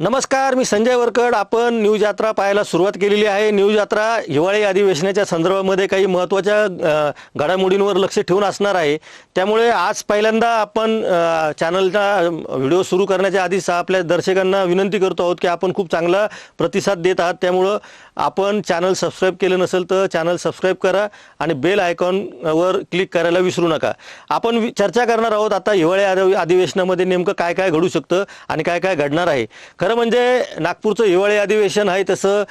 नमस्कार मी संजय वरकड. आपण न्यूज यात्रा पाहायला सुरुवात केलेली आहे. न्यूज यात्रा हिवाळी अधिवेशनाच्या संदर्भामध्ये काही महत्त्वाच्या घडामोडींवर लक्ष ठेवून असणार आहे. त्यामुळे आज पहिल्यांदा आपण चॅनलचा व्हिडिओ सुरू करण्याच्या आधी आपल्या दर्शकांना विनंती करतो आहोत की आपण खूप चांगला प्रतिसाद देत आहात. त्यामुळं आपण चॅनल सबस्क्राईब केलं नसेल तर चॅनल सबस्क्राईब करा आणि बेल आयकॉनवर क्लिक करायला विसरू नका. आपण वि- चर्चा करणार आहोत आता हिवाळी अधि- अधिवेशनामध्ये नेमकं काय काय घडू शकतं आणि काय काय घडणार आहे. खरं म्हणजे नागपूरचं हिवाळी अधिवेशन आहे तसं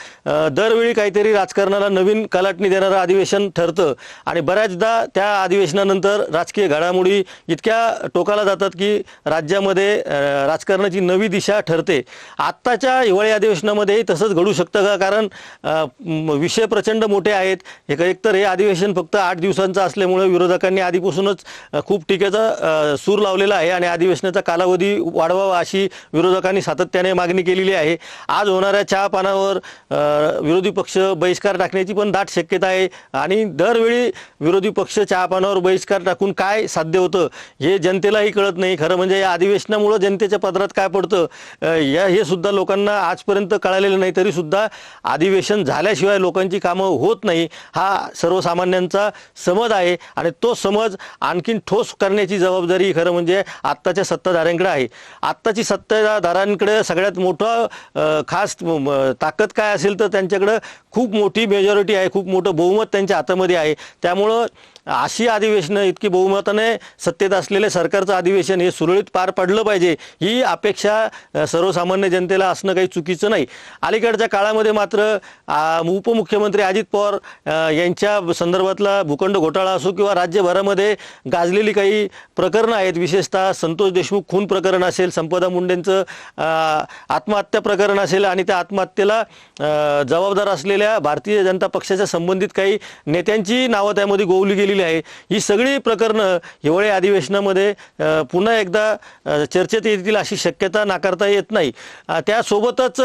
दरवेळी काहीतरी राजकारणाला नवीन कलाटणी देणारं अधिवेशन ठरतं. आणि बऱ्याचदा त्या अधिवेशनानंतर राजकीय घडामोडी इतक्या टोकाला जातात की राज्यामध्ये राजकारणाची नवी दिशा ठरते. आत्ताच्या हिवाळी अधिवेशनामध्ये तसंच घडू शकतं का? कारण विषय प्रचंड मोठे आहेत. एक एकतर हे अधिवेशन फक्त आठ दिवसांचं असल्यामुळे विरोधकांनी आधीपासूनच खूप टीकेचा सूर लावलेला आहे आणि अधिवेशनाचा कालावधी वाढवावा अशी विरोधकांनी सातत्याने मागणी केलेली आहे. आज होणाऱ्या चहा पानावर विरोधी पक्ष बहिष्कार टाकण्याची पण दाट शक्यता आहे आणि दरवेळी विरोधी पक्ष चहा पानावर बहिष्कार टाकून काय साध्य होतं हे जनतेलाही कळत नाही. खरं म्हणजे या अधिवेशनामुळं जनतेच्या पदरात काय पडतं या हे सुद्धा लोकांना आजपर्यंत कळालेलं नाही. तरी सुद्धा अधिवेशन झाल्याशिवाय लोकांची कामं होत नाही हा सर्वसामान्यांचा समज आहे आणि तो समज आणखीन ठोस करण्याची जबाबदारी खरं म्हणजे आत्ताच्या सत्ताधाऱ्यांकडे आहे. आत्ताची सत्ताधाऱ्यांकडे सगळ्यात मोठं खास ताकद काय असेल तर त्यांच्याकडं खूप मोठी मेजॉरिटी आहे खूप मोठं बहुमत त्यांच्या हातामध्ये आहे. त्यामुळं अशी अधिवेशनं इतकी बहुमताने सत्तेत असलेले सरकारचं अधिवेशन हे सुरळीत पार पडलं पाहिजे ही अपेक्षा सर्वसामान्य जनतेला असणं काही चुकीचं नाही. अलीकडच्या काळामध्ये मात्र उपमुख्यमंत्री अजित पवार यांच्या संदर्भातला भूखंड घोटाळा असो किंवा राज्यभरामध्ये गाजलेली काही प्रकरणं आहेत विशेषतः संतोष देशमुख खून प्रकरण असेल संपदा मुंडेंचं आत्महत्या प्रकरण असेल आणि त्या आत्महत्येला जबाबदार असलेल्या भारतीय जनता पक्षाच्या संबंधित काही नेत्यांची नावं त्यामध्ये गोवली गेलेली आहे. ही सगळी प्रकरणं हिवाळी अधिवेशनामध्ये पुन्हा एकदा चर्चेत येतील अशी शक्यता नाकारता येत नाही. त्यासोबतच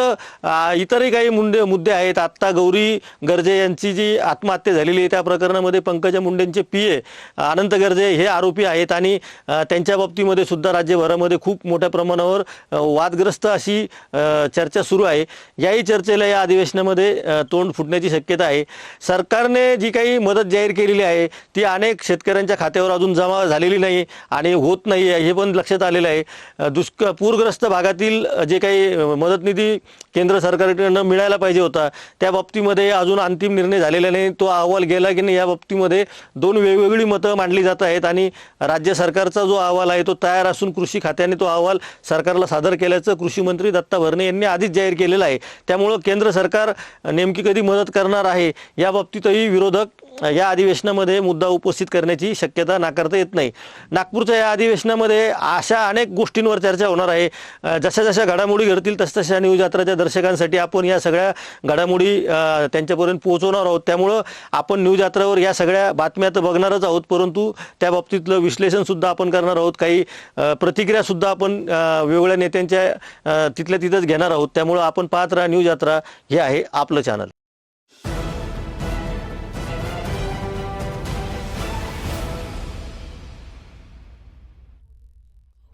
इतरही काही मुंडे मुद्दे आहेत आत्ता गौरी गर्जे यांची जी आत्महत्या झालेली आहे त्या प्रकरणामध्ये पंकजा मुंडेंचे पी ए अनंत गर्जे हे आरोपी आहेत आणि त्यांच्या बाबतीमध्ये सुद्धा राज्यभरामध्ये खूप मोठ्या प्रमाणावर वादग्रस्त अशी चर्चा सुरू आहे. याही चर्चेला या अधिवेशनामध्ये तोंड फुटण्याची शक्यता आहे. सरकारने जी काही मदत जाहीर केलेली आहे ती अनेक शेतकऱ्यांच्या खात्यावर अजून जमा झालेली नाही आणि होत नाही आहे हे पण लक्षात आलेलं आहे. दुष्क पूरग्रस्त भागातील जे काही मदत निधी केंद्र सरकारकडनं मिळायला पाहिजे होता त्या बाबतीमध्ये अजून अंतिम निर्णय झालेला नाही. तो अहवाल गेला की नाही या बाबतीमध्ये दोन वेगवेगळी मतं मांडली जात आहेत आणि राज्य सरकारचा जो अहवाल आहे तो तयार असून कृषी खात्याने तो अहवाल सरकारला सादर केल्याचं कृषी मंत्री दत्ता भरणे यांनी आधीच जाहीर केलेलं आहे. त्यामुळं केंद्र सरकार नेमकी कधी मदत करणार आहे या बाबतीतही विरोधक या अधिवेशनामध्ये मुद्दा उपस्थित करण्याची शक्यता नाकारता येत नाही. नागपूरच्या या अधिवेशनामध्ये अशा अनेक गोष्टींवर चर्चा होणार आहे. जशा जशा घडामोडी घडतील तसतशा न्यूज यात्राच्या दर्शकांसाठी आपण या सगळ्या घडामोडी त्यांच्यापर्यंत पोहोचवणार आहोत. त्यामुळं आपण न्यूज यात्रावर या सगळ्या बातम्या तर बघणारच आहोत परंतु त्या बाबतीतलं विश्लेषणसुद्धा आपण करणार आहोत. काही प्रतिक्रियासुद्धा आपण वेगवेगळ्या नेत्यांच्या तिथल्या तिथंच घेणार आहोत. त्यामुळं आपण पाहत राहा न्यूज यात्रा हे आहे आपलं चॅनल.